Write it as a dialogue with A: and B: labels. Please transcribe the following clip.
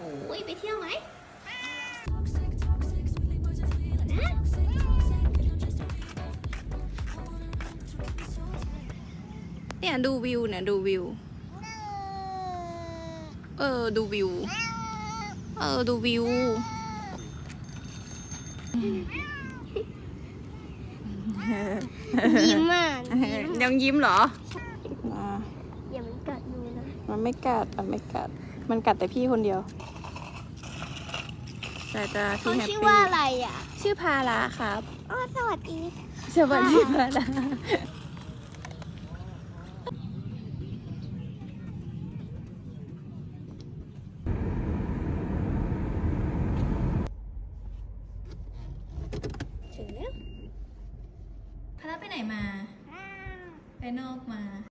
A: อุ้ยไปเที่ยวไหมเนี่ยดูวิวเนี่ยดูวิว เออดูวิว เออดูวิว
B: ยิ้มอะ
A: ยังยิ้มเหรอ
B: อย่ามันกัดมือนะ
A: มันไม่กัดมันไม่กัด มันกัดแต่พี่คนเดียว แต่จะ
B: เขา
A: พี่แฮป
B: ชื่อ
A: ปี้
B: ว่าอะไรอะ
A: ชื่อพาราครับ
B: อ๋อสวัสดี
A: สวัสดีพาราถึงแล้วพาราไปไหนมา ไปนอกมา